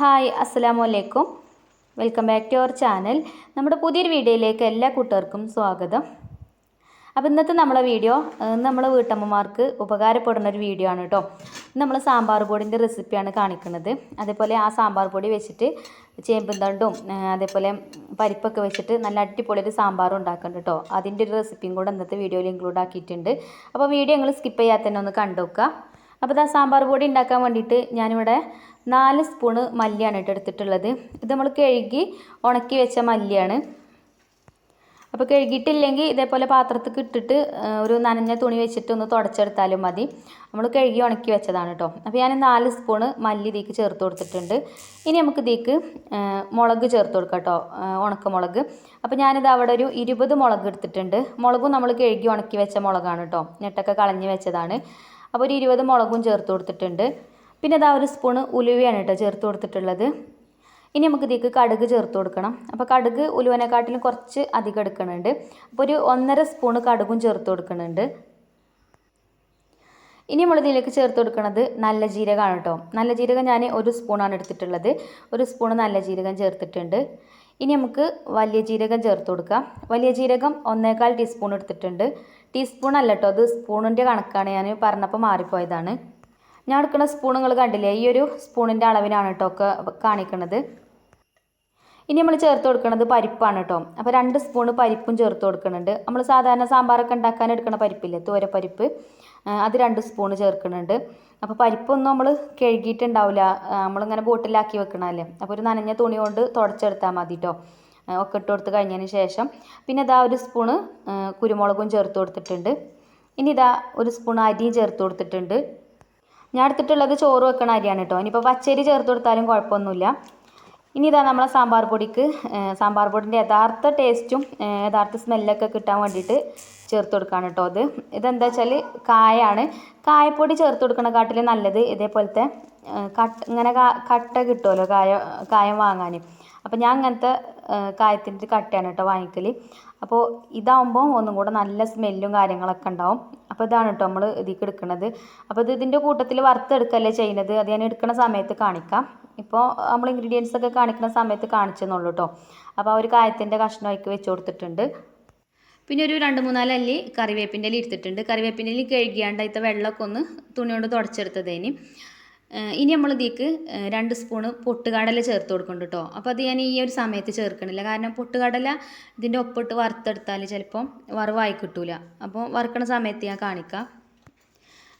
Hi അസ്സലാമു അലൈക്കും welcome back to our channel. നമ്മുടെ പുതിയൊരു വീഡിയോയിലേക്ക് എല്ലാ കൂട്ടുകാർക്കും സ്വാഗതം. അപ്പോൾ ഇന്നത്തെ നമ്മളെ വീഡിയോ നമ്മളെ വീട്ടമ്മമാർക്ക് ഉപകാരപ്പെടുന്ന ഒരു വീഡിയോ ആണ് കേട്ടോ നമ്മൾ സാമ്പാർ പൊടിന്റെ റെസിപ്പിയാണ് കാണിക്കുന്നത്. അതേപോലെ ആ സാമ്പാർ പൊടി വെച്ചിട്ട് ചേമ്പും തണ്ടും ആ, അതേപോലെ പരിപ്പൊക്കെ വെച്ചിട്ട് നല്ല അടിപൊളി ഒരു സാമ്പാർ ഉണ്ടാക്കുന്നുണ്ട് കേട്ടോ അതിന്റെ ഒരു റെസിപ്പിയും കൂടെ ഇന്നത്തെ വീഡിയോയിൽ ഇൻക്ലൂഡ് ആക്കിയിട്ടുണ്ട്. അപ്പോൾ വീഡിയോ നിങ്ങൾ സ്കിപ്പ് ചെയ്യാതെ ഒന്ന് കണ്ടു നോക്കുക അപ്പോൾ ഇതാ സാമ്പാർ പൊടി ഉണ്ടാക്കാൻ വേണ്ടിയിട്ട് ഞാനിവിടെ നാല് സ്പൂണ് മല്ലിയാണ് കേട്ടോ എടുത്തിട്ടുള്ളത്. ഇത് നമ്മൾ കഴുകി ഉണക്കി വെച്ച മല്ലിയാണ്. അപ്പോൾ കഴുകിയിട്ടില്ലെങ്കിൽ ഇതേപോലെ പാത്രത്തിൽ ഇട്ടിട്ട് ഒരു നനഞ്ഞ തുണി വെച്ചിട്ട് ഒന്ന് തുടച്ചെടുത്താലും മതി. നമ്മൾ കഴുകി ഉണക്കി വെച്ചതാണ് കേട്ടോ. അപ്പോൾ ഞാൻ നാല് സ്പൂണ് മല്ലി ഇതിക്ക് ചേർത്ത് കൊടുത്തിട്ടുണ്ട്. ഇനി നമുക്ക് ഇതിക്ക് മുളക് ചേർത്ത് കൊടുക്കാം കേട്ടോ ഉണക്കമുളക്. അപ്പോൾ ഞാനിത് അവിടെ ഒരു ഇരുപത് മുളക് എടുത്തിട്ടുണ്ട്. മുളകും നമ്മൾ കഴുകി ഉണക്കി വെച്ച മുളകാണ് കേട്ടോ. ഞെട്ടൊക്കെ കളഞ്ഞ് വെച്ചതാണ്. അപ്പോൾ ഒരു ഇരുപത് മുളകും ചേർത്ത് കൊടുത്തിട്ടുണ്ട്. പിന്നെ ഇതാ ഒരു സ്പൂണ് ഉലുവയാണ് കേട്ടോ ചേർത്ത് കൊടുത്തിട്ടുള്ളത്. ഇനി നമുക്ക് ഇതിലേക്ക് കടുക് ചേർത്ത് കൊടുക്കണം. അപ്പോൾ കടുക് ഉലുവനെക്കാട്ടിലും കുറച്ച് അധികം എടുക്കുന്നുണ്ട്. അപ്പോൾ ഒരു ഒന്നര സ്പൂണ് കടുകും ചേർത്ത് കൊടുക്കുന്നുണ്ട്. ഇനി നമ്മൾ ഇതിലേക്ക് ചേർത്ത് കൊടുക്കുന്നത് നല്ല ജീരകമാണ് കേട്ടോ. നല്ല ജീരകം ഞാൻ ഒരു സ്പൂണാണ് എടുത്തിട്ടുള്ളത്. ഒരു സ്പൂൺ നല്ല ജീരകം ചേർത്തിട്ടുണ്ട്. ഇനി നമുക്ക് വലിയ ജീരകം ചേർത്ത് കൊടുക്കാം. വലിയ ജീരകം ഒന്നേകാൽ ടീസ്പൂൺ എടുത്തിട്ടുണ്ട്. ടീസ്പൂൺ അല്ല കേട്ടോ അത് സ്പൂണിന്റെ കണക്കാണ്. ഞാൻ പറഞ്ഞപ്പോൾ മാറിപ്പോയതാണ്. ഞാൻ എടുക്കുന്ന നിങ്ങൾ കണ്ടില്ലേ? ഈ ഒരു സ്പൂണിന്റെ അളവിനാണ് കേട്ടോ ഒക്കെ കാണിക്കുന്നത് ഇനി നമ്മൾ ചേർത്ത് കൊടുക്കുന്നത് പരിപ്പാണ് കേട്ടോ. അപ്പോൾ രണ്ട് സ്പൂൺ പരിപ്പും ചേർത്ത് കൊടുക്കുന്നുണ്ട് നമ്മൾ സാധാരണ സാമ്പാറൊക്കെ ഉണ്ടാക്കാൻ എടുക്കുന്ന പരിപ്പില്ലേ? തോര പരിപ്പ് അത് രണ്ട് സ്പൂൺ ചേർക്കുന്നുണ്ട് അപ്പോൾ പരിപ്പൊന്നും നമ്മൾ കഴുകിയിട്ടുണ്ടാവില്ല. നമ്മളിങ്ങനെ ബോട്ടിലാക്കി വെക്കണമല്ലേ അപ്പോൾ ഒരു നനഞ്ഞ തുണി കൊണ്ട് തുടച്ചെടുത്താൽ മതി കേട്ടോ. ഒക്കെ ഇട്ട് കൊടുത്ത് കഴിഞ്ഞതിന് ശേഷം. പിന്നെ ഇതാ ഒരു സ്പൂണ് കുരുമുളകും ചേർത്ത് കൊടുത്തിട്ടുണ്ട്. ഇനി ഇതാ ഒരു സ്പൂൺ അരിയും ചേർത്ത് കൊടുത്തിട്ടുണ്ട്. ഞാൻ എടുത്തിട്ടുള്ളത് ചോറ് വെക്കണ അരിയാണ് കേട്ടോ. ഇനിയിപ്പോൾ പച്ചരി ചേർത്ത് കൊടുത്താലും കുഴപ്പമൊന്നുമില്ല. ഇനി ഇതാ നമ്മളെ സാമ്പാർ പൊടിക്ക് സാമ്പാർ പൊടിന്റെ യഥാർത്ഥ ടേസ്റ്റും യഥാർത്ഥ സ്മെല്ലൊക്കെ കിട്ടാൻ വേണ്ടിയിട്ട് ചേർത്ത് കൊടുക്കുകയാണ് കേട്ടോ അത്. ഇതെന്താ വെച്ചാൽ കായാണ്. കായപ്പൊടി ചേർത്ത് കൊടുക്കണ കാട്ടിൽ നല്ലത് ഇതേപോലത്തെ കട്ട് ഇങ്ങനെ കട്ട കിട്ടുമല്ലോ കായ കായം വാങ്ങാൻ അപ്പം ഞാൻ അങ്ങനത്തെ കായത്തിന്റെ കട്ടയാണ് കേട്ടോ വാങ്ങിക്കൽ അപ്പോൾ ഇതാവുമ്പോൾ ഒന്നും കൂടെ നല്ല സ്മെല്ലും കാര്യങ്ങളൊക്കെ ഉണ്ടാവും. അപ്പോൾ ഇതാണ് കേട്ടോ നമ്മൾ ഇതിലേക്ക് എടുക്കുന്നത് അപ്പോൾ ഇത് ഇതിന്റെ കൂട്ടത്തിൽ വറുത്തെടുക്കല്ലേ ചെയ്യുന്നത്? അത് ഞാൻ എടുക്കുന്ന സമയത്ത് കാണിക്കാം. ഇപ്പോൾ നമ്മൾ ഇൻഗ്രീഡിയൻസ് ഒക്കെ കാണിക്കുന്ന സമയത്ത് കാണിച്ചെന്നുള്ളൂ കേട്ടോ. അപ്പോൾ ആ ഒരു കായത്തിന്റെ കഷ്ണം വെച്ച് കൊടുത്തിട്ടുണ്ട്. പിന്നെ ഒരു രണ്ട് മൂന്നാൽ അല്ലി കറിവേപ്പിന്റെ ഇല എടുത്തിട്ടുണ്ട്. കറിവേപ്പിന്റെ ഇല കഴുകിയാണ്ട് അതിത്തെ വെള്ളമൊക്കെ ഒന്ന് തുണി കൊണ്ട് തുടച്ചെടുത്തതേന്. ഇനി നമ്മൾ ഇതിലേക്ക് രണ്ട് സ്പൂണ് പൊട്ടുകടല ചേർത്ത് കൊടുക്കുന്നുണ്ട് കേട്ടോ അപ്പോൾ അത് ഞാൻ ഈ ഒരു സമയത്ത് ചേർക്കണില്ല. കാരണം പൊട്ടുകടല ഇതിന്റെ ഒപ്പിട്ട് വറുത്തെടുത്താൽ ചിലപ്പം വറവായി കിട്ടൂല. അപ്പോൾ വറുക്കണ സമയത്ത് ഞാൻ കാണിക്കാം.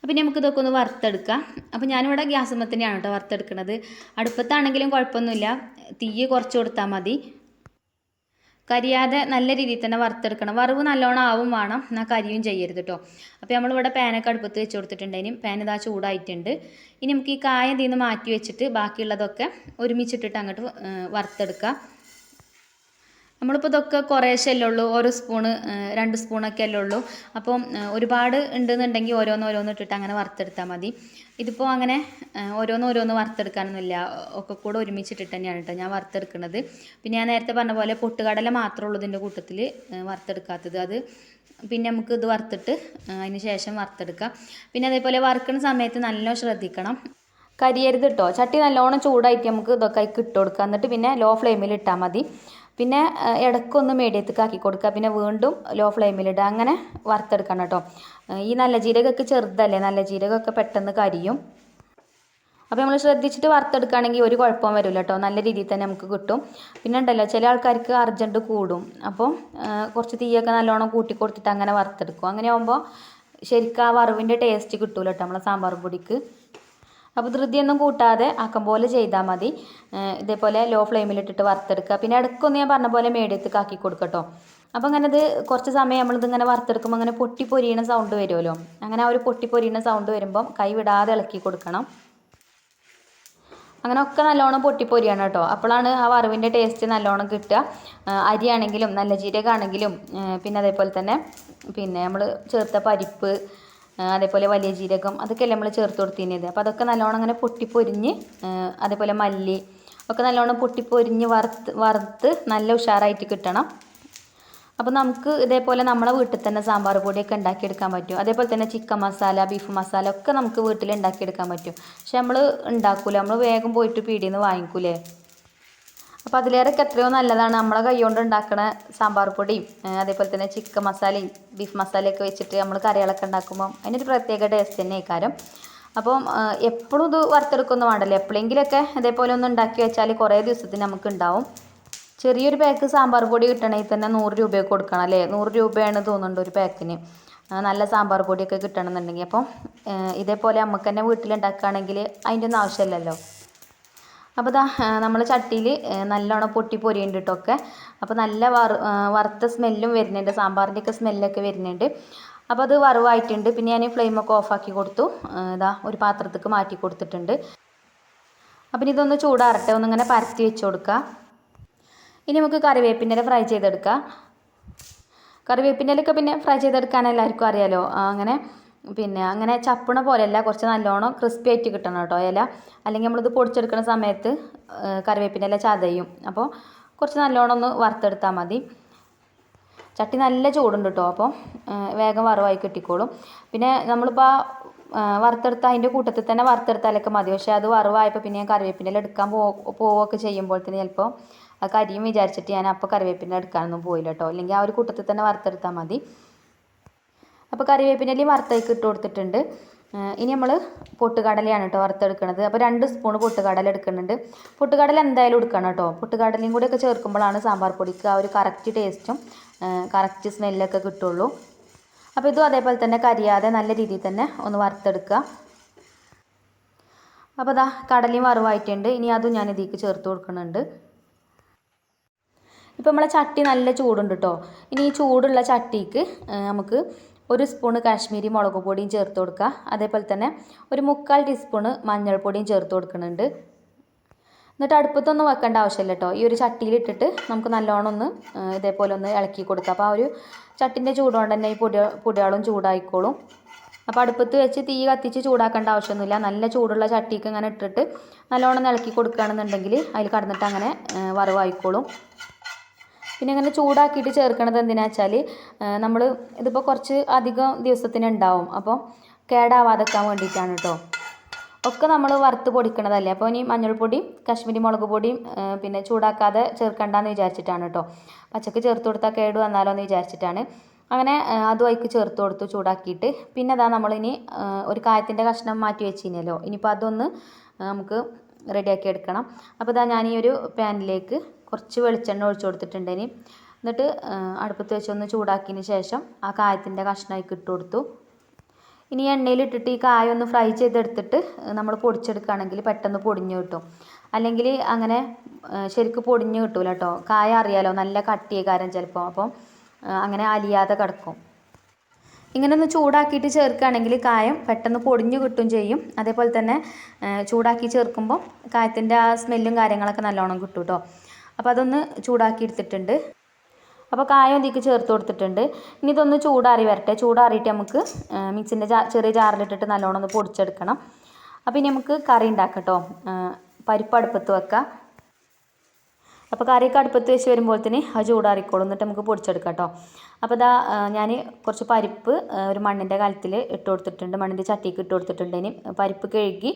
അപ്പം ഇനി നമുക്ക് ഇതൊക്കെ ഒന്ന് വറുത്തെടുക്കാം. അപ്പോൾ ഞാനിവിടെ ഗ്യാസുമ്മ തന്നെയാണ് കേട്ടോ വറുത്തെടുക്കുന്നത് അടുപ്പത്താണെങ്കിലും കുഴപ്പമൊന്നുമില്ല. തീ കുറച്ച് കൊടുത്താൽ മതി. കരിയാതെ നല്ല രീതിയിൽ തന്നെ വറുത്തെടുക്കണം. വറവ് നല്ലോണം ആവും വേണം. എന്നാൽ കരിയും ചെയ്യരുത് കേട്ടോ അപ്പോൾ നമ്മളിവിടെ പാനൊക്കെ അടുപ്പത്ത് വെച്ച് കൊടുത്തിട്ടുണ്ടെങ്കിലും പാൻ ഇതാ ചൂടായിട്ടുണ്ട്. ഇനി നമുക്ക് ഈ കായ ഇതിൽ നിന്ന് മാറ്റി വെച്ചിട്ട് ബാക്കിയുള്ളതൊക്കെ ഒരുമിച്ചിട്ടിട്ട് അങ്ങോട്ട് വറുത്തെടുക്കാം. നമ്മളിപ്പോൾ ഇതൊക്കെ കുറേശ്ശല്ലേ ഉള്ളൂ. ഓരോ സ്പൂണ് രണ്ട് സ്പൂണൊക്കെ അല്ലേ ഉള്ളൂ. അപ്പം ഒരുപാട് ഉണ്ടെന്നുണ്ടെങ്കിൽ ഓരോന്ന് ഓരോന്ന് ഇട്ടിട്ട് അങ്ങനെ വറുത്തെടുത്താൽ മതി. ഇതിപ്പോൾ അങ്ങനെ ഏഹ്, ഓരോന്ന് ഓരോന്ന് വറുത്തെടുക്കാനൊന്നുമില്ല. ഒക്കെ കൂടെ ഒരുമിച്ചിട്ടിട്ട് തന്നെയാണ് കേട്ടോ ഞാൻ വറുത്തെടുക്കുന്നത്. പിന്നെ ഞാൻ നേരത്തെ പറഞ്ഞ പോലെ പൊട്ടുകടല മാത്രമേ ഉള്ളൂ ഇതിന്റെ കൂട്ടത്തിൽ വറുത്തെടുക്കാത്തത്. അത് പിന്നെ നമുക്ക് ഇത് വറുത്തിട്ട് അതിന് ശേഷം വറുത്തെടുക്കാം. പിന്നെ അതേപോലെ വറുക്കുന്ന സമയത്ത് നല്ലോണം ശ്രദ്ധിക്കണം. കരിയരുത് കേട്ടോ ചട്ടി നല്ലോണം ചൂടായിട്ട് നമുക്ക് ഇതൊക്കെ ഇട്ട് കൊടുക്കുക എന്നിട്ട് പിന്നെ ലോ ഫ്ലെയിമിൽ ഇട്ടാൽ മതി. പിന്നെ ഇടയ്ക്കൊന്ന് മീഡിയത്തേക്ക് ആക്കി കൊടുക്കുക പിന്നെ വീണ്ടും ലോ ഫ്ലെയിമിലിടുക അങ്ങനെ വറുത്തെടുക്കണം കേട്ടോ ഈ നല്ല ജീരകമൊക്കെ ചെറുതല്ലേ? നല്ല ജീരകമൊക്കെ പെട്ടെന്ന് കരിയും. അപ്പോൾ നമ്മൾ ശ്രദ്ധിച്ചിട്ട് വറുത്തെടുക്കുകയാണെങ്കിൽ ഒരു കുഴപ്പവും വരില്ല കേട്ടോ നല്ല രീതിയിൽ തന്നെ നമുക്ക് കിട്ടും. പിന്നെ ഉണ്ടല്ലോ ചില ആൾക്കാർക്ക് അർജന്റ് കൂടും. അപ്പോൾ കുറച്ച് തീയൊക്കെ നല്ലോണം കൂട്ടി കൊടുത്തിട്ട് അങ്ങനെ വറുത്തെടുക്കും. അങ്ങനെ ആകുമ്പോൾ ശരിക്കും ആ വറവിന്റെ ടേസ്റ്റ് കിട്ടൂല കേട്ടോ നമ്മളെ സാമ്പാർ പൊടിക്ക്. അപ്പോൾ ധൃതിയൊന്നും കൂട്ടാതെ ആക്കം പോലെ ചെയ്താൽ മതി. ഇതേപോലെ ലോ ഫ്ലെയിമിലിട്ടിട്ട് വറുത്തെടുക്കുക പിന്നെ ഇടയ്ക്കൊന്ന് ഞാൻ പറഞ്ഞ പോലെ മേടിയത്തേക്ക് ആക്കി കൊടുക്കട്ടോ അപ്പോൾ അങ്ങനെ ഇത് കുറച്ച് സമയം നമ്മളിത് ഇങ്ങനെ വറുത്തെടുക്കുമ്പോൾ അങ്ങനെ പൊട്ടി പൊരിയണ സൗണ്ട് വരുമല്ലോ അങ്ങനെ ആ ഒരു പൊട്ടി പൊരിയണ സൗണ്ട് വരുമ്പം കൈ വിടാതെ ഇളക്കി കൊടുക്കണം. അങ്ങനെ ഒക്കെ നല്ലോണം പൊട്ടി പൊരിയണം കേട്ടോ അപ്പോഴാണ് ആ വറവിന്റെ ടേസ്റ്റ് നല്ലോണം കിട്ടുക. അരിയാണെങ്കിലും നല്ല ജീരകമാണെങ്കിലും പിന്നെ അതേപോലെ തന്നെ പിന്നെ നമ്മൾ ചേർത്ത പരിപ്പ് അതേപോലെ വലിയ ജീരകം അതൊക്കെയല്ലേ നമ്മൾ ചേർത്ത് കൊടുത്തിരുന്നത്. അപ്പോൾ അതൊക്കെ നല്ലോണം അങ്ങനെ പൊട്ടിപ്പൊരിഞ്ഞ് അതേപോലെ മല്ലി ഒക്കെ നല്ലോണം പൊട്ടിപ്പൊരിഞ്ഞ് വറുത്ത് വറുത്ത് നല്ല ഉഷാറായിട്ട് കിട്ടണം. അപ്പോൾ നമുക്ക് ഇതേപോലെ നമ്മളെ വീട്ടിൽ തന്നെ സാമ്പാർ പൊടിയൊക്കെ ഉണ്ടാക്കിയെടുക്കാൻ പറ്റും. അതേപോലെ തന്നെ ചിക്കൻ മസാല ബീഫ് മസാല ഒക്കെ നമുക്ക് വീട്ടിൽ ഉണ്ടാക്കിയെടുക്കാൻ പറ്റും. പക്ഷെ നമ്മൾ ഉണ്ടാക്കൂല. നമ്മൾ വേഗം പോയിട്ട് പീടിയിൽ നിന്ന് വാങ്ങിക്കൂലേ? അപ്പോൾ അതിലേറെയൊക്കെ എത്രയോ നല്ലതാണ്. നമ്മളെ കൈകൊണ്ട് ഉണ്ടാക്കുന്ന സാമ്പാർ പൊടിയും അതേപോലെ തന്നെ ചിക്കൻ മസാലയും ബീഫ് മസാലയൊക്കെ വെച്ചിട്ട് നമ്മൾ കറികളൊക്കെ ഉണ്ടാക്കുമ്പോൾ അതിനൊരു പ്രത്യേക ടേസ്റ്റ് തന്നെ കാരം അപ്പം എപ്പോഴും ഇത് വറുത്തെടുക്കൊന്നും വേണ്ടല്ലോ. എപ്പോഴെങ്കിലൊക്കെ ഇതേപോലെ ഒന്ന് ഉണ്ടാക്കി വെച്ചാൽ കുറേ ദിവസത്തിന് നമുക്ക് ഉണ്ടാവും. ചെറിയൊരു പാക്ക് സാമ്പാർ പൊടി കിട്ടണമെങ്കിൽ തന്നെ നൂറ് രൂപയൊക്കെ കൊടുക്കണം അല്ലേ? നൂറ് രൂപയാണ് തോന്നുന്നുണ്ട് ഒരു പാക്കിന് നല്ല സാമ്പാർ പൊടിയൊക്കെ കിട്ടണമെന്നുണ്ടെങ്കിൽ അപ്പം ഇതേപോലെ നമുക്ക് തന്നെ വീട്ടിലുണ്ടാക്കുകയാണെങ്കിൽ അതിന്റെ ഒന്നും ആവശ്യമില്ലല്ലോ. അപ്പോൾ ഇതാ നമ്മൾ ചട്ടിയിൽ നല്ലോണം പൊട്ടി പൊരിയുണ്ട് കേട്ടോ ഒക്കെ. അപ്പോൾ നല്ല വറു വറുത്ത സ്മെല്ലും വരുന്നുണ്ട്. സാമ്പാറിന്റെ ഒക്കെ സ്മെല്ലൊക്കെ വരുന്നുണ്ട്. അപ്പോൾ അത് വറവായിട്ടുണ്ട്. പിന്നെ ഞാൻ ഫ്ലെയിമൊക്കെ ഓഫാക്കി കൊടുത്തു. ഇതാ ഒരു പാത്രത്തേക്ക് മാറ്റി കൊടുത്തിട്ടുണ്ട്. അപ്പം ഇതൊന്ന് ചൂടാറട്ടെ. ഒന്നിങ്ങനെ പരത്തി വെച്ച് കൊടുക്കുക ഇനി നമുക്ക് കറിവേപ്പിന്റെ ഫ്രൈ ചെയ്തെടുക്കാം. കറിവേപ്പിന്റെലൊക്കെ പിന്നെ ഫ്രൈ ചെയ്തെടുക്കാൻ എല്ലാവർക്കും അറിയാലോ. അങ്ങനെ പിന്നെ അങ്ങനെ ചപ്പണ പോലെയല്ല കുറച്ച് നല്ലോണം ക്രിസ്പി ആയിട്ട് കിട്ടണം കേട്ടോ ഇല. അല്ലെങ്കിൽ നമ്മളിത് പൊടിച്ചെടുക്കുന്ന സമയത്ത് കറിവേപ്പിന്റെ ഇല ചതയും. അപ്പോൾ കുറച്ച് നല്ലോണം ഒന്ന് വറുത്തെടുത്താൽ മതി. ചട്ടി നല്ല ചൂടുണ്ട് കേട്ടോ അപ്പോൾ വേഗം വറവായി കിട്ടിക്കോളും. പിന്നെ നമ്മളിപ്പോൾ വറുത്തെടുത്ത അതിന്റെ കൂട്ടത്തിൽ തന്നെ വറുത്തെടുത്താലൊക്കെ മതി. പക്ഷേ അത് വറവായപ്പോൾ പിന്നെ ഞാൻ കറിവേപ്പിന്റെ എടുക്കാൻ പോ പോവുകയൊക്കെ ചെയ്യുമ്പോൾ തന്നെ ചിലപ്പോൾ ആ കരിയും വിചാരിച്ചിട്ട് ഞാൻ അപ്പോൾ കറിവേപ്പിന്റെ എടുക്കാനൊന്നും പോയില്ല കേട്ടോ. അല്ലെങ്കിൽ ആ ഒരു കൂട്ടത്തിൽ തന്നെ വറുത്തെടുത്താൽ മതി. അപ്പോൾ കറിവേപ്പിന്റെ വറുത്തേക്ക് ഇട്ട് കൊടുത്തിട്ടുണ്ട്. ഇനി നമ്മൾ പൊട്ടുകടലയാണ് കേട്ടോ വറുത്തെടുക്കുന്നത് അപ്പോൾ രണ്ട് സ്പൂൺ പൊട്ടുകടല എടുക്കുന്നുണ്ട്. പൊട്ടുകടല എന്തായാലും എടുക്കണം കേട്ടോ. പൊട്ടുകടലയും കൂടെയൊക്കെ ചേർക്കുമ്പോഴാണ് സാമ്പാർ പൊടിക്ക് ആ ഒരു കറക്റ്റ് ടേസ്റ്റും കറക്റ്റ് സ്മെല്ലൊക്കെ കിട്ടുള്ളൂ. അപ്പോൾ ഇതും അതേപോലെ തന്നെ കരിയാതെ നല്ല രീതിയിൽ തന്നെ ഒന്ന് വറുത്തെടുക്കുക. അപ്പോൾ അതാ കടലയും വറവായിട്ടുണ്ട്. ഇനി അതും ഞാൻ ഇതിലേക്ക് ചേർത്ത് കൊടുക്കുന്നുണ്ട്. ഇപ്പോൾ നമ്മളെ ചട്ടി നല്ല ചൂടുണ്ട് കേട്ടോ. ഇനി ഈ ചൂടുള്ള ചട്ടിക്ക് നമുക്ക് ഒരു സ്പൂണ് കാശ്മീരി മുളക് പൊടിയും ചേർത്ത് കൊടുക്കുക. അതേപോലെ തന്നെ ഒരു മുക്കാൽ ടീസ്പൂണ് മഞ്ഞൾപ്പൊടിയും ചേർത്ത് കൊടുക്കുന്നുണ്ട്. എന്നിട്ട് അടുപ്പത്തൊന്നും വെക്കേണ്ട ആവശ്യമില്ല കേട്ടോ. ഈ ഒരു ചട്ടിയിലിട്ടിട്ട് നമുക്ക് നല്ലോണം ഒന്ന് ഇതേപോലെ ഒന്ന് ഇളക്കി കൊടുക്കുക. അപ്പോൾ ആ ഒരു ചട്ടിന്റെ ചൂടുകൊണ്ട് തന്നെ ഈ പൊടി പൊടികളും ചൂടായിക്കോളും. അപ്പോൾ അടുപ്പത്ത് വെച്ച് തീ കത്തിച്ച് ചൂടാക്കേണ്ട ആവശ്യമൊന്നുമില്ല. നല്ല ചൂടുള്ള ചട്ടിക്ക് ഇങ്ങനെ ഇട്ടിട്ട് നല്ലോണം ഇളക്കി കൊടുക്കുകയാണെന്നുണ്ടെങ്കിൽ അതിൽ കടന്നിട്ട് അങ്ങനെ വറവായിക്കോളും. പിന്നെ അങ്ങനെ ചൂടാക്കിയിട്ട് ചേർക്കണത് എന്തിനാ വെച്ചാൽ നമ്മൾ ഇതിപ്പോൾ കുറച്ച് അധികം ദിവസത്തിന് ഉണ്ടാവും. അപ്പോൾ കേടാവാതെക്കാൻ വേണ്ടിയിട്ടാണ് കേട്ടോ ഒക്കെ നമ്മൾ വറുത്ത് പൊടിക്കണതല്ലേ? അപ്പോൾ ഇനി മഞ്ഞൾപ്പൊടിയും കാശ്മീരി മുളക് പൊടിയും പിന്നെ ചൂടാക്കാതെ ചേർക്കണ്ടെന്ന് വിചാരിച്ചിട്ടാണ് കേട്ടോ പച്ചക്ക് ചേർത്ത് കൊടുത്താൽ കേട് വന്നാലോ എന്ന് വിചാരിച്ചിട്ടാണ്. അങ്ങനെ അതും അതിക്ക് ചേർത്ത് കൊടുത്തു ചൂടാക്കിയിട്ട് പിന്നെ അതാ നമ്മളിനി ഒരു കായത്തിന്റെ കഷ്ണം മാറ്റി വെച്ചിരുന്നല്ലോ ഇനിയിപ്പോൾ അതൊന്ന് നമുക്ക് റെഡിയാക്കി എടുക്കണം. അപ്പോൾ ഇതാ ഞാൻ ഈ ഒരു പാനിലേക്ക് കുറച്ച് വെളിച്ചെണ്ണ ഒഴിച്ചു കൊടുത്തിട്ടുണ്ട് ഇനി. എന്നിട്ട് അടുപ്പത്ത് വെച്ചൊന്ന് ചൂടാക്കിയതിന് ശേഷം ആ കായത്തിന്റെ കഷ്ണമായിക്ക് ഇട്ട് കൊടുത്തു. ഇനി എണ്ണയിൽ ഇട്ടിട്ട് ഈ കായ ഒന്ന് ഫ്രൈ ചെയ്തെടുത്തിട്ട് നമ്മൾ പൊടിച്ചെടുക്കുകയാണെങ്കിൽ പെട്ടെന്ന് പൊടിഞ്ഞു കിട്ടും. അല്ലെങ്കിൽ അങ്ങനെ ശരിക്ക് പൊടിഞ്ഞ് കിട്ടൂല കേട്ടോ കായ അറിയാലോ നല്ല കട്ടിയ കാരം ചിലപ്പോൾ അപ്പോൾ അങ്ങനെ അലിയാതെ കിടക്കും. ഇങ്ങനെ ഒന്ന് ചൂടാക്കിയിട്ട് ചേർക്കുകയാണെങ്കിൽ കായം പെട്ടെന്ന് പൊടിഞ്ഞു കിട്ടും ചെയ്യും. അതേപോലെ തന്നെ ചൂടാക്കി ചേർക്കുമ്പോൾ കായത്തിന്റെ ആ സ്മെല്ലും കാര്യങ്ങളൊക്കെ നല്ലോണം കിട്ടും കേട്ടോ അപ്പോൾ അതൊന്ന് ചൂടാക്കി എടുത്തിട്ടുണ്ട് അപ്പോൾ കായം ഇതിലേക്ക് ചേർത്ത് കൊടുത്തിട്ടുണ്ട്. ഇനി ഇതൊന്ന് ചൂടാറി വരട്ടെ. ചൂടാറിയിട്ട് നമുക്ക് മിക്സിന്റെ ജാ ചെറിയ ജാറിലിട്ടിട്ട് നല്ലോണം ഒന്ന് പൊടിച്ചെടുക്കണം. അപ്പോൾ ഇനി നമുക്ക് കറി ഉണ്ടാക്കാം കേട്ടോ പരിപ്പ് അടുപ്പത്ത് വെക്കാം. അപ്പോൾ കറിയൊക്കെ അടുപ്പത്ത് വെച്ച് വരുമ്പോൾ തന്നെ അത് ചൂടാറിക്കോളും. എന്നിട്ട് നമുക്ക് പൊടിച്ചെടുക്കാം കേട്ടോ അപ്പോൾ ഇതാ ഞാൻ കുറച്ച് പരിപ്പ് ഒരു മണ്ണിന്റെ കാലത്തിൽ ഇട്ട് കൊടുത്തിട്ടുണ്ട്. മണ്ണിന്റെ ചട്ടിക്ക് ഇട്ട് കൊടുത്തിട്ടുണ്ട്. ഇനി പരിപ്പ് കഴുകി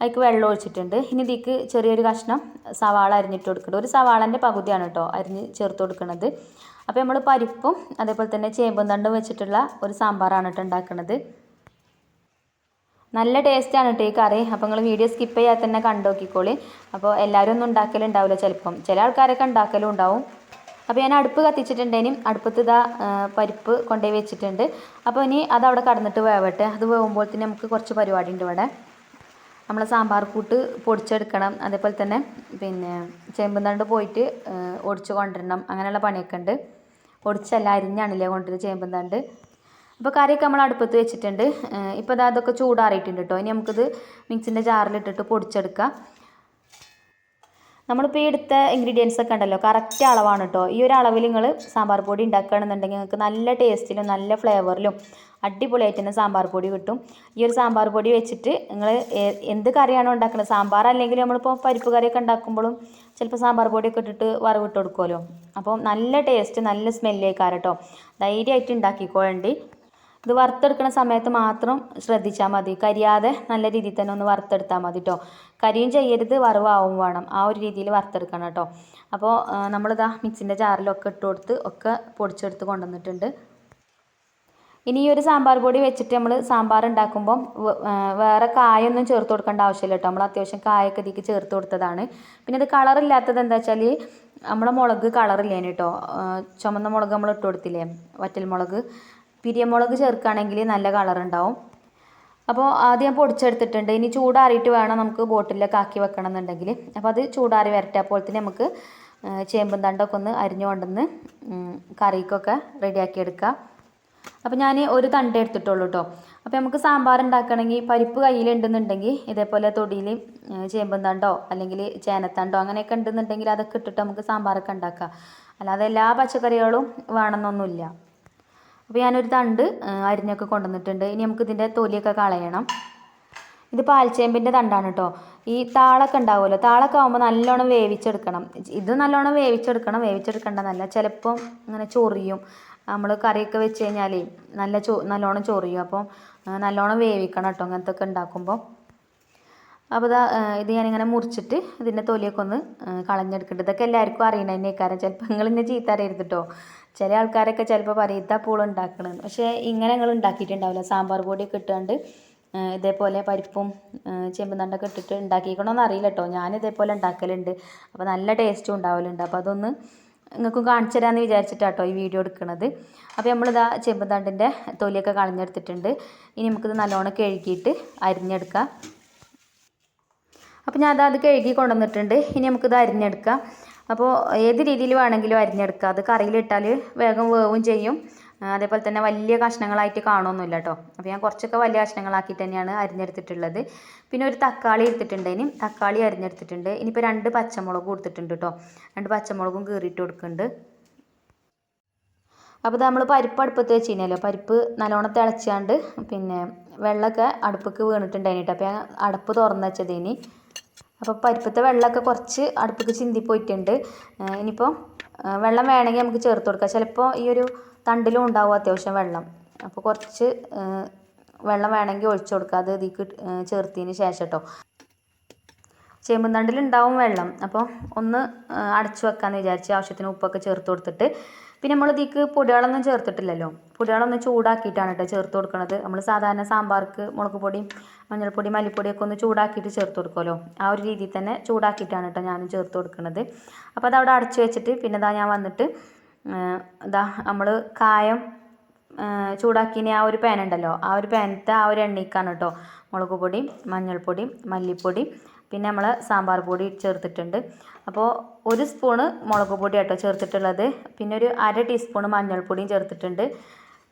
അതിക്ക് വെള്ളം ഒഴിച്ചിട്ടുണ്ട്. ഇനി ഇതിക്ക് ചെറിയൊരു കഷ്ണം സവാള അരിഞ്ഞിട്ട് കൊടുക്കുന്നുണ്ട് ഒരു സവാളന്റെ പകുതിയാണ് കേട്ടോ അരിഞ്ഞ് ചേർത്ത് കൊടുക്കുന്നത് അപ്പോൾ നമ്മൾ പരിപ്പും അതേപോലെ തന്നെ ചേമ്പും തണ്ടും വെച്ചിട്ടുള്ള ഒരു സാമ്പാറാണ് കേട്ടോ ഉണ്ടാക്കുന്നത് നല്ല ടേസ്റ്റാണ് കേട്ടോ ഈ കറി. അപ്പോൾ നിങ്ങൾ വീഡിയോ സ്കിപ്പ് ചെയ്യാതെ തന്നെ കണ്ടോക്കിക്കോളി അപ്പോൾ എല്ലാവരും ഒന്നും ഉണ്ടാക്കലുണ്ടാവില്ല ചിലപ്പം. ചില ആൾക്കാരൊക്കെ ഉണ്ടാക്കലും ഉണ്ടാവും. അപ്പോൾ ഞാൻ അടുപ്പ് കത്തിച്ചിട്ടുണ്ടേനും അടുപ്പത്ത് ഇതാ പരിപ്പ് കൊണ്ടുപോയി വെച്ചിട്ടുണ്ട്. അപ്പോൾ ഇനി അത് അവിടെ കടന്നിട്ട് വേവട്ടെ. അത് വേവുമ്പോൾ തന്നെ നമുക്ക് കുറച്ച് പരിപാടി ഉണ്ട് ഇവിടെ. നമ്മൾ സാമ്പാർ കൂട്ട് പൊടിച്ചെടുക്കണം. അതേപോലെ തന്നെ പിന്നെ ചേമ്പുന്തണ്ട് പോയിട്ട് ഒടിച്ച് കൊണ്ടുവരണം. അങ്ങനെയുള്ള പണിയൊക്കെ ഉണ്ട്. ഒടിച്ചല്ല അരിഞ്ഞാണില്ലേ കൊണ്ടുവരുന്നത് ചേമ്പുന്തണ്ട് അപ്പോൾ കറിയൊക്കെ നമ്മൾ അടുപ്പത്ത് വെച്ചിട്ടുണ്ട്. ഇപ്പോൾ ഇതാ അതൊക്കെ ചൂടാറിയിട്ടുണ്ട് കേട്ടോ. ഇനി നമുക്കിത് മിക്സിന്റെ ജാറിലിട്ടിട്ട് പൊടിച്ചെടുക്കാം. നമ്മളിപ്പോൾ ഈ എടുത്ത ഇൻഗ്രീഡിയൻസ് ഒക്കെ ഉണ്ടല്ലോ കറക്റ്റ് അളവാണ് കേട്ടോ. ഈ ഒരു അളവിൽ നിങ്ങൾ സാമ്പാർ പൊടി ഉണ്ടാക്കുകയാണെന്നുണ്ടെങ്കിൽ നിങ്ങൾക്ക് നല്ല ടേസ്റ്റിലും നല്ല ഫ്ലേവറിലും അടിപൊളിയായിട്ട് തന്നെ സാമ്പാർ പൊടി കിട്ടും. ഈ ഒരു സാമ്പാർ പൊടി വെച്ചിട്ട് നിങ്ങൾ എന്ത് കറിയാണോ ഉണ്ടാക്കുന്നത് സാമ്പാർ അല്ലെങ്കിൽ നമ്മളിപ്പോൾ പരിപ്പ് കറിയൊക്കെ ഉണ്ടാക്കുമ്പോഴും ചിലപ്പോൾ സാമ്പാർ പൊടിയൊക്കെ ഇട്ടിട്ട് വറവിട്ട് കൊടുക്കുമല്ലോ അപ്പോൾ നല്ല ടേസ്റ്റ് നല്ല സ്മെല്ലേക്കാരം കേട്ടോ ധൈര്യമായിട്ട് ഉണ്ടാക്കിക്കോളണ്ടി. ഇത് വറുത്തെടുക്കുന്ന സമയത്ത് മാത്രം ശ്രദ്ധിച്ചാൽ മതി. കരിയാതെ നല്ല രീതിയിൽ തന്നെ ഒന്ന് വറുത്തെടുത്താൽ മതി കേട്ടോ കരിയും ചെയ്യരുത് വറവാവും വേണം. ആ ഒരു രീതിയിൽ വറുത്തെടുക്കണം കേട്ടോ അപ്പോൾ നമ്മളിതാ മിക്സിന്റെ ജാറിലൊക്കെ ഇട്ട് കൊടുത്ത് ഒക്കെ പൊടിച്ചെടുത്ത് കൊണ്ടുവന്നിട്ടുണ്ട്. ഇനി ഈ ഒരു സാമ്പാർ പൊടി വെച്ചിട്ട് നമ്മൾ സാമ്പാർ ഉണ്ടാക്കുമ്പോൾ വേറെ കായൊന്നും ചേർത്ത് കൊടുക്കേണ്ട ആവശ്യമില്ല കേട്ടോ. നമ്മൾ അത്യാവശ്യം കായൊക്കെ ഇതിലേക്ക് ചേർത്ത് കൊടുത്തതാണ്. പിന്നെ ഇത് കളറില്ലാത്തത് എന്താ വെച്ചാൽ നമ്മുടെ മുളക് കളറില്ലേന് കേട്ടോ ചുമന്ന മുളക് നമ്മൾ ഇട്ട് കൊടുത്തില്ലേ? വറ്റൽ മുളക്. പിരിയമുളക് ചേർക്കുകയാണെങ്കിൽ നല്ല കളർ ഉണ്ടാവും. അപ്പോൾ ആദ്യം പൊടിച്ചെടുത്തിട്ടുണ്ട്. ഇനി ചൂടാറിയിട്ട് വേണം നമുക്ക് ബോട്ടിലൊക്കെ ആക്കി വെക്കണം എന്നുണ്ടെങ്കിൽ അപ്പോൾ അത് ചൂടാറി വരട്ടെ. അപ്പോൾ തന്നെ നമുക്ക് ചേമ്പും തണ്ടൊക്കെ ഒന്ന് അരിഞ്ഞു കൊണ്ടുവന്ന് കറിക്കൊക്കെ റെഡിയാക്കി എടുക്കാം. അപ്പോൾ ഞാൻ ഒരു തണ്ട് എടുത്തിട്ടുള്ളൂ കേട്ടോ അപ്പോൾ നമുക്ക് സാമ്പാർ ഉണ്ടാക്കണമെങ്കിൽ പരിപ്പ് കയ്യിലുണ്ടെന്നുണ്ടെങ്കിൽ ഇതേപോലെ തൊടിയിൽ ചേമ്പും തണ്ടോ അല്ലെങ്കിൽ ചേനത്തണ്ടോ അങ്ങനെയൊക്കെ ഉണ്ടെന്നുണ്ടെങ്കിൽ അതൊക്കെ ഇട്ടിട്ട് നമുക്ക് സാമ്പാറൊക്കെ ഉണ്ടാക്കാം. അല്ലാതെ എല്ലാ പച്ചക്കറികളും വേണമെന്നൊന്നുമില്ല. അപ്പോൾ ഞാനൊരു തണ്ട് അരിഞ്ഞൊക്കെ കൊണ്ടുവന്നിട്ടുണ്ട്. ഇനി നമുക്ക് ഇതിന്റെ തൊലിയൊക്കെ കളയണം. ഇത് പാൽച്ചേമ്പിന്റെ തണ്ടാണ് കേട്ടോ ഈ താളൊക്കെ ഉണ്ടാവുമല്ലോ താളൊക്കെ ആകുമ്പോൾ നല്ലോണം വേവിച്ചെടുക്കണം. ഇത് നല്ലോണം വേവിച്ചെടുക്കണം വേവിച്ചെടുക്കേണ്ടതല്ല. ചിലപ്പം ഇങ്ങനെ ചൊറിയും. നമ്മൾ കറിയൊക്കെ വെച്ച് കഴിഞ്ഞാൽ നല്ല ചോ നല്ലോണം ചൊറിയും. അപ്പം നല്ലോണം വേവിക്കണം കേട്ടോ അങ്ങനത്തെ ഒക്കെ ഉണ്ടാക്കുമ്പോൾ അപ്പോൾ ഇതാ ഇത് ഞാനിങ്ങനെ മുറിച്ചിട്ട് ഇതിന്റെ തൊലിയൊക്കെ ഒന്ന് കളഞ്ഞെടുക്കുന്നുണ്ട് ഇതൊക്കെ എല്ലാവർക്കും അറിയണം എന്നെ കാരണം ചിലപ്പോൾ നിങ്ങൾ ഇന്നെ ചീത്ത അറിയരുത് കേട്ടോ ചില ആൾക്കാരൊക്കെ ചിലപ്പോൾ പറയും ഇതാ പൂൾ ഉണ്ടാക്കണമെന്ന് പക്ഷേ ഇങ്ങനെ നിങ്ങൾ ഉണ്ടാക്കിയിട്ടുണ്ടാവില്ല. സാമ്പാർ പൊടിയൊക്കെ ഇട്ടുകൊണ്ട് ഇതേപോലെ പരിപ്പും ചെമ്പുന്തണ്ടൊക്കെ ഇട്ടിട്ട് ഉണ്ടാക്കിക്കണമെന്ന് അറിയില്ല കേട്ടോ ഞാൻ ഇതേപോലെ ഉണ്ടാക്കലുണ്ട്. അപ്പോൾ നല്ല ടേസ്റ്റും ഉണ്ടാവലുണ്ട്. അപ്പോൾ അതൊന്ന് നിങ്ങൾക്കും കാണിച്ചു തരാമെന്ന് വിചാരിച്ചിട്ടാട്ടോ ഈ വീഡിയോ എടുക്കുന്നത് അപ്പോൾ നമ്മളിതാ ചെമ്പന്താണ്ടിന്റെ തൊലിയൊക്കെ കളഞ്ഞെടുത്തിട്ടുണ്ട്. ഇനി നമുക്കിത് നല്ലോണം കഴുകിയിട്ട് അരിഞ്ഞെടുക്കാം. അപ്പോൾ ഞാൻ അത് കഴുകി കൊണ്ടുവന്നിട്ടുണ്ട്. ഇനി നമുക്കിത് അരിഞ്ഞെടുക്കാം. അപ്പോൾ ഏത് രീതിയിൽ വേണമെങ്കിലും അരിഞ്ഞെടുക്കാം. അത് കറിയിലിട്ടാൽ വേഗം വേവും ചെയ്യും. അതേപോലെ തന്നെ വലിയ കഷ്ണങ്ങളായിട്ട് കാണുമൊന്നുമില്ല കേട്ടോ അപ്പോൾ ഞാൻ കുറച്ചൊക്കെ വലിയ കഷ്ണങ്ങളാക്കിയിട്ട് തന്നെയാണ് അരിഞ്ഞെടുത്തിട്ടുള്ളത്. പിന്നെ ഒരു തക്കാളി എടുത്തിട്ടുണ്ട് ഇനി. തക്കാളി അരിഞ്ഞെടുത്തിട്ടുണ്ട്. ഇനിയിപ്പോൾ രണ്ട് പച്ചമുളകും കൊടുത്തിട്ടുണ്ട് കേട്ടോ രണ്ട് പച്ചമുളകും കീറിയിട്ട് കൊടുക്കുന്നുണ്ട്. അപ്പോൾ നമ്മൾ പരിപ്പ് അടുപ്പത്ത് വെച്ച് കഴിഞ്ഞാലോ പരിപ്പ് നല്ലോണം തിളച്ചാണ്ട് പിന്നെ വെള്ളമൊക്കെ അടുപ്പക്ക് വീണിട്ടുണ്ടായിട്ട് അപ്പോൾ ഞാൻ അടുപ്പ് തുറന്ന് വെച്ചതേനി അപ്പോൾ പരിപ്പത്തെ വെള്ളമൊക്കെ കുറച്ച് അടുപ്പിക്ക് ചിന്തിപ്പോയിട്ടുണ്ട്. ഇനിയിപ്പോൾ വെള്ളം വേണമെങ്കിൽ നമുക്ക് ചേർത്ത് കൊടുക്കാം. ചിലപ്പോൾ ഈ ഒരു തണ്ടിലും ഉണ്ടാവും അത്യാവശ്യം വെള്ളം. അപ്പോൾ കുറച്ച് വെള്ളം വേണമെങ്കിൽ ഒഴിച്ചു കൊടുക്കുക അത് ഇതിക്ക് ചേർത്തതിന് ശേഷം കേട്ടോ ചേമ്പുന്തണ്ടിലുണ്ടാവും വെള്ളം. അപ്പോൾ ഒന്ന് അടച്ചു വെക്കാമെന്ന് വിചാരിച്ച് ആവശ്യത്തിന് ഉപ്പൊക്കെ ചേർത്ത് കൊടുത്തിട്ട് പിന്നെ നമ്മൾ ഇതിക്ക് പൊടികളൊന്നും ചേർത്തിട്ടില്ലല്ലോ. പൊടികളൊന്നും ചൂടാക്കിയിട്ടാണ് കേട്ടോ ചേർത്ത് കൊടുക്കുന്നത് നമ്മൾ സാധാരണ സാമ്പാർക്ക് മുളക് പൊടിയും മഞ്ഞൾപ്പൊടി മല്ലിപ്പൊടിയൊക്കെ ഒന്ന് ചൂടാക്കിയിട്ട് ചേർത്ത് കൊടുക്കുമല്ലോ ആ ഒരു രീതിയിൽ തന്നെ ചൂടാക്കിയിട്ടാണ് കേട്ടോ ഞാനും ചേർത്ത് കൊടുക്കുന്നത് അപ്പോൾ അതവിടെ അടച്ചു വെച്ചിട്ട് പിന്നെ ഇതാ ഞാൻ വന്നിട്ട് ഇതാ നമ്മൾ കായം ചൂടാക്കിയ ആ ഒരു പാൻ ഉണ്ടല്ലോ. ആ ഒരു പാനത്തെ ആ ഒരു എണ്ണയ്ക്കാണ് കേട്ടോ മുളക് പൊടി മഞ്ഞൾപ്പൊടി മല്ലിപ്പൊടി പിന്നെ നമ്മൾ സാമ്പാർ പൊടി ചേർത്തിട്ടുണ്ട്. അപ്പോൾ ഒരു സ്പൂണ് മുളക് പൊടി കേട്ടോ ചേർത്തിട്ടുള്ളത്. പിന്നെ ഒരു അര ടീസ്പൂണ് മഞ്ഞൾപ്പൊടിയും ചേർത്തിട്ടുണ്ട്.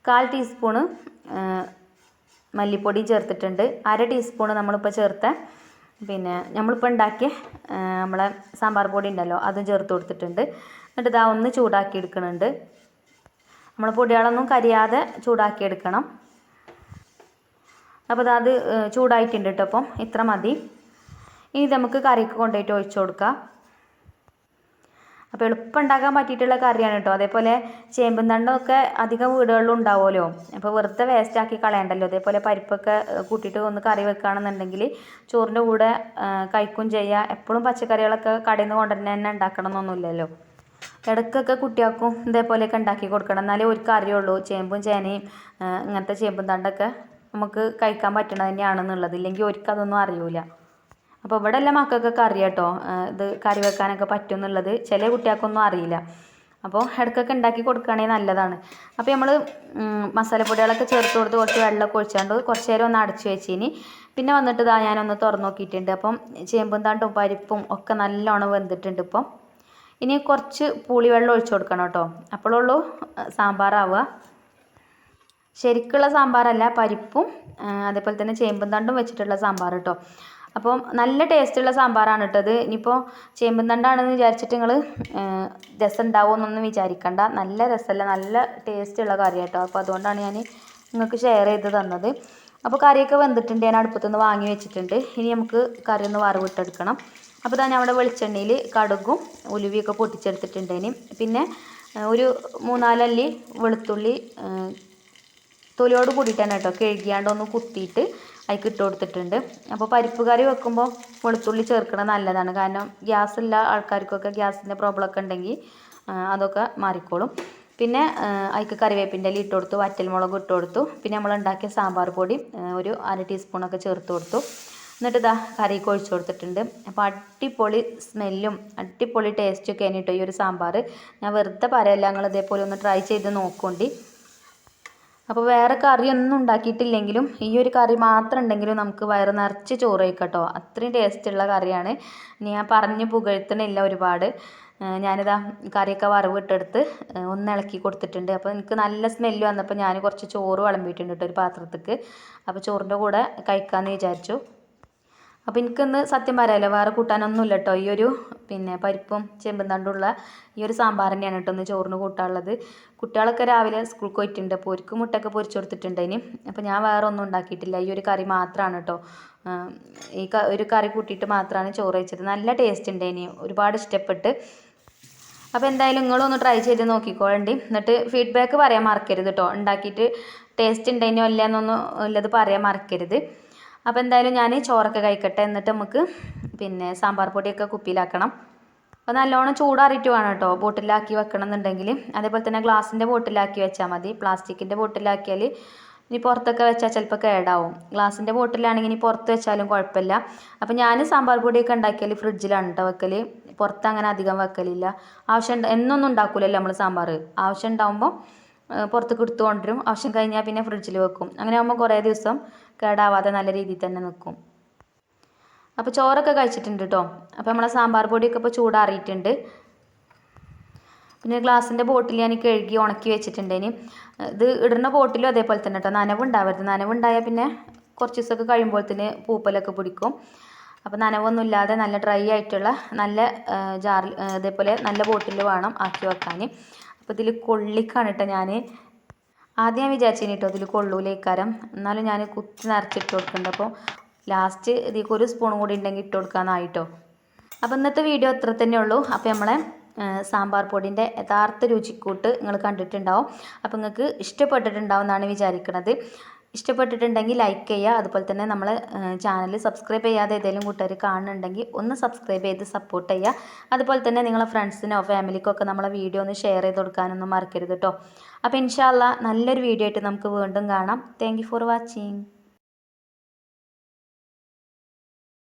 കാൽ ടീസ്പൂണ് മല്ലിപ്പൊടിയും ചേർത്തിട്ടുണ്ട്. അര ടീസ്പൂണ് നമ്മളിപ്പോൾ ചേർത്ത പിന്നെ നമ്മളിപ്പോൾ ഉണ്ടാക്കിയ നമ്മളെ സാമ്പാർ പൊടി ഉണ്ടല്ലോ അതും ചേർത്ത് കൊടുത്തിട്ടുണ്ട്. എന്നിട്ട് ഇതാ ഒന്ന് ചൂടാക്കി എടുക്കുന്നുണ്ട്. നമ്മൾ പൊടികളൊന്നും കരിയാതെ ചൂടാക്കി എടുക്കണം. അപ്പോൾ അത് ചൂടായിട്ടുണ്ട് കേട്ടോ അപ്പം ഇത്ര മതി. ഇനി നമുക്ക് കറിക്ക് കൊണ്ടുപോയിട്ട് ഒഴിച്ചു കൊടുക്കാം. അപ്പോൾ എളുപ്പം ഉണ്ടാക്കാൻ പറ്റിയിട്ടുള്ള കറിയാണ് കേട്ടോ. അതേപോലെ ചേമ്പും തണ്ടൊക്കെ അധികം വീടുകളിലും ഉണ്ടാവുമല്ലോ. അപ്പോൾ വെറുതെ വേസ്റ്റ് ആക്കി കളയണ്ടല്ലോ. അതേപോലെ പരിപ്പൊക്കെ കൂട്ടിയിട്ട് ഒന്ന് കറി വെക്കുകയാണെന്നുണ്ടെങ്കിൽ ചോറിന്റെ കൂടെ കഴിക്കും ചെയ്യുക എപ്പോഴും പച്ചക്കറികളൊക്കെ കടയിൽ നിന്ന് കൊണ്ടു തന്നെ ഉണ്ടാക്കണം എന്നൊന്നുമില്ലല്ലോ. ഇടയ്ക്കൊക്കെ കുട്ടികൾക്കും ഇതേപോലെയൊക്കെ ഉണ്ടാക്കി കൊടുക്കണം. എന്നാലേ ഒരു അറിയുള്ളൂ ചേമ്പും ചേനയും ഇങ്ങനത്തെ ചേമ്പും തണ്ടൊക്കെ നമുക്ക് കഴിക്കാൻ പറ്റണത് തന്നെയാണെന്നുള്ളത്. ഇല്ലെങ്കിൽ ഒരിക്കലും അതൊന്നും അറിയൂല. അപ്പോൾ ഇവിടെ എല്ലാ മക്കൾക്കൊക്കെ അറിയാം കേട്ടോ ഇത് കറി വെക്കാനൊക്കെ പറ്റും എന്നുള്ളത് ചില കുട്ടികൾക്കൊന്നും അറിയില്ല. അപ്പോൾ ഇടയ്ക്കൊക്കെ ഉണ്ടാക്കി കൊടുക്കുകയാണെങ്കിൽ നല്ലതാണ്. അപ്പോൾ നമ്മൾ മസാലപ്പൊടികളൊക്കെ ചേർത്ത് കൊടുത്ത് കുറച്ച് വെള്ളമൊക്കെ ഒഴിച്ചാണ്ട് കുറച്ച് നേരം ഒന്ന് അടച്ചു വെച്ചിനി. പിന്നെ വന്നിട്ട് ഇതാ ഞാനൊന്ന് തുറന്നു നോക്കിയിട്ടുണ്ട്. അപ്പം ചേമ്പും താണ്ടും പരിപ്പും ഒക്കെ നല്ലോണം വെന്തിട്ടുണ്ട് ഇപ്പം. ഇനി കുറച്ച് പുളിവെള്ളം ഒഴിച്ചു കൊടുക്കണം കേട്ടോ. അപ്പോഴുള്ളൂ സാമ്പാറാവുക. ശരിക്കുള്ള സാമ്പാറല്ല പരിപ്പും അതേപോലെ തന്നെ ചേമ്പും തണ്ടും വെച്ചിട്ടുള്ള സാമ്പാർ കേട്ടോ. അപ്പം നല്ല ടേസ്റ്റുള്ള സാമ്പാറാണ് കേട്ടത് ഇനിയിപ്പോൾ ചേമ്പും തണ്ടാണെന്ന് വിചാരിച്ചിട്ട് നിങ്ങൾ രസം ഉണ്ടാവുമെന്നൊന്നും വിചാരിക്കണ്ട. നല്ല രസമല്ല നല്ല ടേസ്റ്റുള്ള കറി കേട്ടോ അപ്പോൾ അതുകൊണ്ടാണ് ഞാൻ നിങ്ങൾക്ക് ഷെയർ ചെയ്ത് തന്നത്. അപ്പോൾ കറിയൊക്കെ വെന്തിട്ടുണ്ട്. ഞാൻ അടുപ്പത്തുനിന്ന് വാങ്ങി വെച്ചിട്ടുണ്ട്. ഇനി നമുക്ക് കറി ഒന്ന് വറവിട്ടെടുക്കണം. അപ്പോൾ തന്നെ നമ്മുടെ വെളിച്ചെണ്ണയിൽ കടുകും ഉലുവിയൊക്കെ പൊട്ടിച്ചെടുത്തിട്ടുണ്ട് ഇനി. പിന്നെ ഒരു മൂന്നാലല്ലി വെളുത്തുള്ളി തൊലിയോട് കൂടിയിട്ട് തന്നെ കേട്ടോ. കഴുകിയാണ്ട് ഒന്ന് കുത്തിയിട്ട് അതിലേക്ക് ഇട്ട് കൊടുത്തിട്ടുണ്ട്. അപ്പോൾ പരിപ്പ് കറി വെക്കുമ്പോൾ വെളുത്തുള്ളി ചേർക്കുന്നത് നല്ലതാണ്. കാരണം ഗ്യാസ് ഉള്ള ആൾക്കാർക്കൊക്കെ ഗ്യാസിന്റെ പ്രോബ്ലം ഒക്കെ ഉണ്ടെങ്കിൽ അതൊക്കെ മാറിക്കോളും. പിന്നെ അതിലേക്ക് കറിവേപ്പിന്റെ ഇല ഇട്ട് കൊടുത്തു വറ്റൽമുളക് ഇട്ട് കൊടുത്തു. പിന്നെ നമ്മൾ ഉണ്ടാക്കിയ സാമ്പാർ പൊടി ഒരു അര ടീസ്പൂണൊക്കെ ചേർത്ത് കൊടുത്തു. എന്നിട്ട് ഇതാ കറി ഒഴിച്ചു കൊടുത്തിട്ടുണ്ട്. അപ്പോൾ അടിപൊളി സ്മെല്ലും അടിപൊളി ടേസ്റ്റൊക്കെ ആണ് കേട്ടോ ഈ ഒരു സാമ്പാർ. ഞാൻ വെറുതെ പറയല്ല നിങ്ങൾ ഇതേപോലെ ഒന്ന് ട്രൈ ചെയ്ത് നോക്കുകൊണ്ടി അപ്പോൾ വേറെ കറിയൊന്നും ഉണ്ടാക്കിയിട്ടില്ലെങ്കിലും ഈ ഒരു കറി മാത്രം ഉണ്ടെങ്കിലും നമുക്ക് വയറ് നിറച്ച് ചോറ് കഴിക്കട്ടോ. അത്രയും ടേസ്റ്റുള്ള കറിയാണ്. ഞാൻ പറഞ്ഞ് പുകഴ്ത്തണില്ല ഒരുപാട്. ഞാനിതാ കറിയൊക്കെ വറവ് ഇട്ടെടുത്ത് ഒന്ന് ഇളക്കി കൊടുത്തിട്ടുണ്ട്. അപ്പോൾ എനിക്ക് നല്ല സ്മെല്ല് വന്നപ്പോൾ ഞാൻ കുറച്ച് ചോറ് വിളമ്പിയിട്ടുണ്ട് കേട്ടോ ഒരു പാത്രത്തേക്ക്. അപ്പോൾ ചോറിന്റെ കൂടെ കഴിക്കാമെന്ന് വിചാരിച്ചു. അപ്പോൾ എനിക്കിന്ന് സത്യം പറയാമല്ലോ വേറെ കൂട്ടാനൊന്നുമില്ല കേട്ടോ ഈ ഒരു പിന്നെ പരിപ്പും ചെമ്പും തണ്ടുള്ള ഈ ഒരു സാമ്പാർ തന്നെയാണ് കേട്ടോ ഒന്ന് ചോറിന് കൂട്ടാനുള്ളത്. കുട്ടികളൊക്കെ രാവിലെ സ്കൂളിൽ പോയിട്ടുണ്ട് അപ്പോൾ ഒരുക്ക് മുട്ടയൊക്കെ പൊരിച്ചു കൊടുത്തിട്ടുണ്ട് ഇനി. അപ്പോൾ ഞാൻ വേറെ ഒന്നും ഉണ്ടാക്കിയിട്ടില്ല ഈ ഒരു കറി മാത്രമാണ് കേട്ടോ. ഈ ഒരു കറി കൂട്ടിയിട്ട് മാത്രമാണ് ചോറ് വെച്ചത്. നല്ല ടേസ്റ്റ് ഉണ്ട് ഇനി ഒരുപാട് ഇഷ്ടപ്പെട്ട്. അപ്പോൾ എന്തായാലും നിങ്ങളൊന്ന് ട്രൈ ചെയ്ത് നോക്കിക്കോളണ്ടി. എന്നിട്ട് ഫീഡ്ബാക്ക് പറയാൻ മറക്കരുത് കേട്ടോ. ഉണ്ടാക്കിയിട്ട് ടേസ്റ്റ് ഉണ്ടെന്നോ അല്ല എന്നൊന്നും ഉള്ളത് പറയാൻ മറക്കരുത്. അപ്പോൾ എന്തായാലും ഞാൻ ചോറൊക്കെ കഴിക്കട്ടെ എന്നിട്ട് നമുക്ക് പിന്നെ സാമ്പാർ പൊടിയൊക്കെ കുപ്പിയിലാക്കണം. അപ്പോൾ നല്ലോണം ചൂടാറിയിട്ട് വേണം കേട്ടോ. ബോട്ടിലാക്കി വെക്കണം എന്നുണ്ടെങ്കിൽ അതേപോലെ തന്നെ ഗ്ലാസിന്റെ ബോട്ടിലാക്കി വെച്ചാൽ മതി. പ്ലാസ്റ്റിക്കിന്റെ ബോട്ടിലാക്കിയാൽ ഇനി പുറത്തൊക്കെ വെച്ചാൽ ചിലപ്പോൾ കേടാവും. ഗ്ലാസിന്റെ ബോട്ടിലാണെങ്കിൽ ഇനി പുറത്ത് വെച്ചാലും കുഴപ്പമില്ല. അപ്പോൾ ഞാൻ സാമ്പാർ പൊടിയൊക്കെ ഉണ്ടാക്കിയാൽ ഫ്രിഡ്ജിലാണ് കേട്ടോ വെക്കൽ പുറത്ത് അങ്ങനെ അധികം വെക്കലില്ല. ആവശ്യം എന്നൊന്നും ഉണ്ടാക്കില്ലല്ലോ നമ്മൾ സാമ്പാർ ആവശ്യം ഉണ്ടാകുമ്പോൾ പുറത്തേക്ക് എടുത്തു കൊണ്ടുവരും. ആവശ്യം കഴിഞ്ഞാൽ പിന്നെ ഫ്രിഡ്ജിൽ വെക്കും. അങ്ങനെ ആകുമ്പോൾ കുറേ ദിവസം കേടാവാതെ നല്ല രീതിയിൽ തന്നെ നിൽക്കും അപ്പോൾ ചോറൊക്കെ കഴിച്ചിട്ടുണ്ട് കേട്ടോ അപ്പോൾ നമ്മളെ സാമ്പാർ പൊടിയൊക്കെ ഇപ്പോൾ ചൂടാറിയിട്ടുണ്ട്. പിന്നെ ഗ്ലാസിന്റെ ബോട്ടിൽ ഞാൻ കഴുകി ഉണക്കി വെച്ചിട്ടുണ്ട് ഇനി. ഇത് ഇടുന്ന ബോട്ടിലും അതേപോലെ തന്നെ കേട്ടോ നനവുണ്ടാവരുത്. നനവുണ്ടായാൽ പിന്നെ കുറച്ച് ദിവസമൊക്കെ കഴിയുമ്പോൾ തന്നെ പൂപ്പലൊക്കെ പിടിക്കും. അപ്പോൾ നനവൊന്നും ഇല്ലാതെ നല്ല ഡ്രൈ ആയിട്ടുള്ള നല്ല ജാറിൽ ഇതേപോലെ നല്ല ബോട്ടിൽ വേണം ആക്കി വെക്കാൻ. അപ്പോൾ ഇതിൽ കൊള്ളിക്കാണ് കേട്ടോ ഞാൻ ആദ്യം ഞാൻ വിചാരിച്ചിനി കേട്ടോ ഇതിൽ കൊള്ളൂലേക്കാരം. എന്നാലും ഞാൻ കുത്തി നിറച്ചിട്ട് കൊടുക്കുന്നുണ്ട് അപ്പോൾ ലാസ്റ്റ് ഇതിലേക്ക് ഒരു സ്പൂൺ കൂടി ഉണ്ടെങ്കിൽ ഇട്ട് കൊടുക്കാമെന്നായിട്ടോ അപ്പോൾ ഇന്നത്തെ വീഡിയോ അത്ര തന്നെ ഉള്ളൂ. അപ്പോൾ നമ്മളെ സാമ്പാർ പൊടിന്റെ യഥാർത്ഥ രുചിക്കൂട്ട് നിങ്ങൾ കണ്ടിട്ടുണ്ടാവും. അപ്പോൾ നിങ്ങൾക്ക് ഇഷ്ടപ്പെട്ടിട്ടുണ്ടാവും എന്നാണ് വിചാരിക്കുന്നത് ഇഷ്ടപ്പെട്ടിട്ടുണ്ടെങ്കിൽ ലൈക്ക് ചെയ്യുക. അതുപോലെ തന്നെ നമ്മൾ ചാനൽ സബ്സ്ക്രൈബ് ചെയ്യാതെ ഏതെങ്കിലും കൂട്ടുകാർ കാണുന്നുണ്ടെങ്കിൽ ഒന്ന് സബ്സ്ക്രൈബ് ചെയ്ത് സപ്പോർട്ട് ചെയ്യുക. അതുപോലെ തന്നെ നിങ്ങളെ ഫ്രണ്ട്സിനോ ഫാമിലിക്കോ ഒക്കെ നമ്മളെ വീഡിയോ ഒന്ന് ഷെയർ ചെയ്ത് കൊടുക്കാനൊന്നും മറക്കരുത് കേട്ടോ അപ്പോൾ ഇൻഷാല്ല നല്ലൊരു വീഡിയോ ആയിട്ട് നമുക്ക് വീണ്ടും കാണാം. Thank for watching